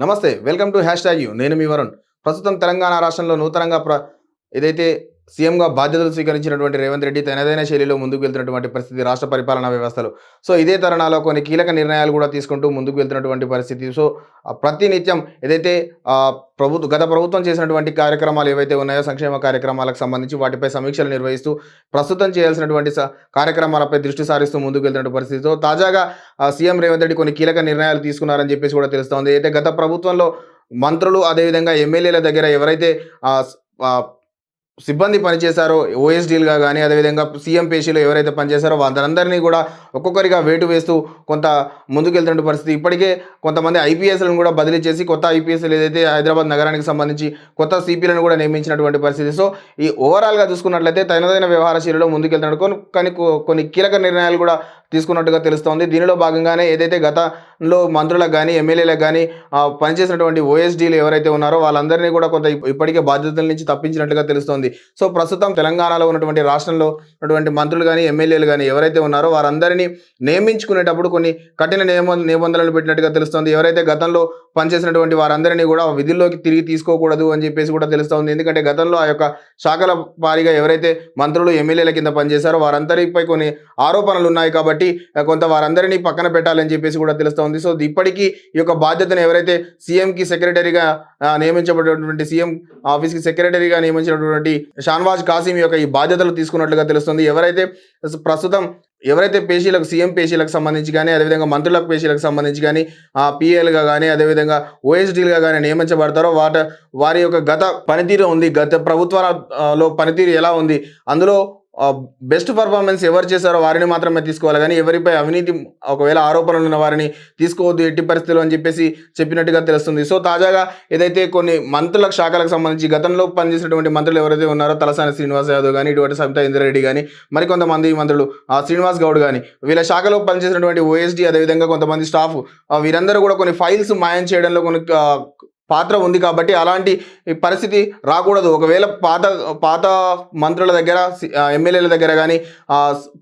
నమస్తే welcome to hashtag U. నేను మీ వరుణ్. ప్రస్తుతం తెలంగాణ రాష్ట్రంలో నూతనంగా ప్ర ఏదైతే సీఎంగా బాధ్యతలు స్వీకరించినటువంటి రేవంత్ రెడ్డి తనదైన శైలిలో ముందుకు వెళ్తున్నటువంటి పరిస్థితి రాష్ట్ర పరిపాలనా వ్యవస్థలు. సో ఇదే తరుణాలో కొన్ని కీలక నిర్ణయాలు కూడా తీసుకుంటూ ముందుకు వెళ్తున్నటువంటి పరిస్థితి. సో ప్రతినిత్యం ఏదైతే ప్రభుత్వ గత ప్రభుత్వం చేసినటువంటి కార్యక్రమాలు ఏవైతే ఉన్నాయో సంక్షేమ కార్యక్రమాలకు సంబంధించి వాటిపై సమీక్షలు నిర్వహిస్తూ ప్రస్తుతం చేయాల్సినటువంటి కార్యక్రమాలపై దృష్టి సారిస్తూ ముందుకు వెళ్తున్న పరిస్థితితో తాజాగా సీఎం రేవంత్ రెడ్డి కొన్ని కీలక నిర్ణయాలు తీసుకున్నారని చెప్పేసి కూడా తెలుస్తోంది. అయితే గత ప్రభుత్వంలో మంత్రులు అదేవిధంగా ఎమ్మెల్యేల దగ్గర ఎవరైతే సిబ్బంది పనిచేశారో ఓఎస్డీలుగా కానీ అదేవిధంగా సీఎం పేషీలో ఎవరైతే పనిచేశారో వాళ్ళందరినీ కూడా ఒక్కొక్కరిగా వేటు వేస్తూ కొంత ముందుకెళ్తున్న పరిస్థితి. ఇప్పటికే కొంతమంది ఐపీఎస్లను కూడా బదిలీ చేసి కొత్త ఐపీఎస్లు ఏదైతే హైదరాబాద్ నగరానికి సంబంధించి కొత్త సిపిలను కూడా నియమించినటువంటి పరిస్థితి. సో ఈ ఓవరాల్గా చూసుకున్నట్లయితే తనదైన వ్యవహారశీలలో ముందుకెళ్తున్నాడు. కొన్ని కానీ కొన్ని కీలక నిర్ణయాలు కూడా తీసుకున్నట్టుగా తెలుస్తోంది. దీనిలో భాగంగానే ఏదైతే గతంలో మంత్రులకు కానీ ఎమ్మెల్యేలకు కానీ పనిచేసినటువంటి ఓఎస్డీలు ఎవరైతే ఉన్నారో వాళ్ళందరినీ కూడా కొంత ఇప్పటికే బాధ్యతల నుంచి తప్పించినట్టుగా తెలుస్తోంది. సో ప్రస్తుతం తెలంగాణలో ఉన్నటువంటి రాష్ట్రంలో ఉన్నటువంటి మంత్రులు కానీ ఎమ్మెల్యేలు కానీ ఎవరైతే ఉన్నారో వారందరినీ నియమించుకునేటప్పుడు కొన్ని కఠిన నియమ నిబంధనలు పెట్టినట్టుగా తెలుస్తోంది. ఎవరైతే గతంలో పనిచేసినటువంటి వారందరినీ కూడా విధుల్లోకి తిరిగి తీసుకోకూడదు అని చెప్పేసి కూడా తెలుస్తోంది ఎందుకంటే గతంలో ఆ యొక్క శాఖల వారీగా ఎవరైతే మంత్రులు ఎమ్మెల్యేల కింద పనిచేశారో వారందరిపై కొన్ని ఆరోపణలు ఉన్నాయి కాబట్టి కొంత వారందరినీ పక్కన పెట్టాలని చెప్పేసి కూడా తెలుస్తోంది సో ఇప్పటికీ ఈ యొక్క బాధ్యతను ఎవరైతే సీఎంకి సెక్రటరీగా నియమించబడినటువంటి సీఎం ఆఫీస్కి సెక్రటరీగా నియమించినటువంటి షాన్వాజ్ కాసిం యొక్క ఈ బాధ్యతలు తీసుకున్నట్లుగా తెలుస్తుంది. ఎవరైతే ప్రస్తుతం ఎవరైతే పేషీలకు సీఎం పేషీలకు సంబంధించి కానీ అదేవిధంగా మంత్రులకు పేషీలకు సంబంధించి కానీ ఆ పిఎల్గా కానీ అదేవిధంగా ఓఎస్డీలుగా కానీ నియమించబడతారో వాట వారి యొక్క గత పనితీరు ఉంది. గత ప్రభుత్వాలలో పనితీరు ఎలా ఉంది? అందులో బెస్ట్ పర్ఫార్మెన్స్ ఎవరు చేశారో వారిని మాత్రమే తీసుకోవాలి. కానీ ఎవరిపై అవినీతి ఒకవేళ ఆరోపణలు ఉన్న వారిని తీసుకోవద్దు ఎట్టి పరిస్థితులు అని చెప్పేసి చెప్పినట్టుగా తెలుస్తుంది. సో తాజాగా ఏదైతే కొన్ని మంత్రుల శాఖలకు సంబంధించి గతంలో పనిచేసినటువంటి మంత్రులు ఎవరైతే ఉన్నారో తలసాని శ్రీనివాస్ యాదవ్ కానీ ఇటువంటి సబితా ఇంద్రారెడ్డి కానీ మరికొంతమంది మంత్రులు ఆ శ్రీనివాస్ గౌడ్ కానీ వీళ్ళ శాఖలో పనిచేసినటువంటి ఓఎస్డీ అదేవిధంగా కొంతమంది స్టాఫ్ వీరందరూ కూడా కొన్ని ఫైల్స్ మాయం చేయడంలో కొన్ని పాత్ర ఉంది కాబట్టి అలాంటి పరిస్థితి రాకూడదు. ఒకవేళ పాత పాత మంత్రుల దగ్గర ఎమ్మెల్యేల దగ్గర కానీ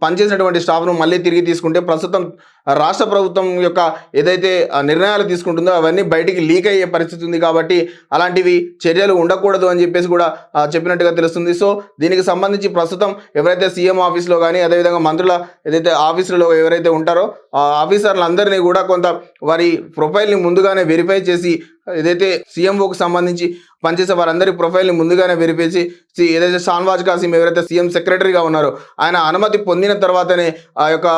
పనిచేసినటువంటి స్టాఫ్ను మళ్ళీ తిరిగి తీసుకుంటే ప్రస్తుతం రాష్ట్ర ప్రభుత్వం యొక్క ఏదైతే నిర్ణయాలు తీసుకుంటుందో అవన్నీ బయటికి లీక్ అయ్యే పరిస్థితి ఉంది కాబట్టి అలాంటివి చర్యలు ఉండకూడదు అని చెప్పేసి కూడా చెప్పినట్టుగా తెలుస్తుంది. సో దీనికి సంబంధించి ప్రస్తుతం ఎవరైతే సీఎం ఆఫీస్లో కానీ అదేవిధంగా మంత్రుల ఏదైతే ఆఫీసులలో ఎవరైతే ఉంటారో ఆ ఆఫీసర్లందరినీ కూడా కొంత వారి ప్రొఫైల్ని ముందుగానే వెరిఫై చేసి ఏదైతే సీఎంఓకి సంబంధించి పనిచేసే వారందరి ప్రొఫైల్ని ముందుగానే వెరిఫై చేసి సి- ఏదైతే షాన్వాజ్ కాసిం ఎవరైతే సీఎం సెక్రటరీగా ఉన్నారో ఆయన అనుమతి పొందిన తర్వాతనే ఆ యొక్క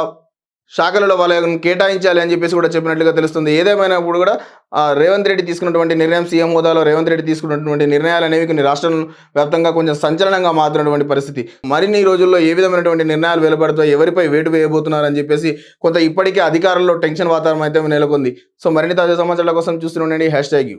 శాఖలలో వాళ్ళని కేటాయించాలి అని చెప్పేసి కూడా చెప్పినట్లుగా తెలుస్తుంది. ఏదేమైనప్పుడు కూడా రేవంత్ రెడ్డి తీసుకున్నటువంటి నిర్ణయం సీఎం హోదాలో రేవంత్ రెడ్డి తీసుకున్నటువంటి నిర్ణయాలు అనేవి కొన్ని రాష్ట్రం వ్యాప్తంగా కొంచెం సంచలనంగా మారుతున్నటువంటి పరిస్థితి. మరిన్ని రోజుల్లో ఏ విధమైనటువంటి నిర్ణయాలు వెలువడతాయి ఎవరిపై వేటు వేయబోతున్నారని చెప్పేసి కొంత ఇప్పటికే అధికారంలో టెన్షన్ వాతావరణం అయితే నెలకొంది. సో మరిన్ని తాజా సమాచారాల కోసం చూస్తూ ఉండండి. Hash tag you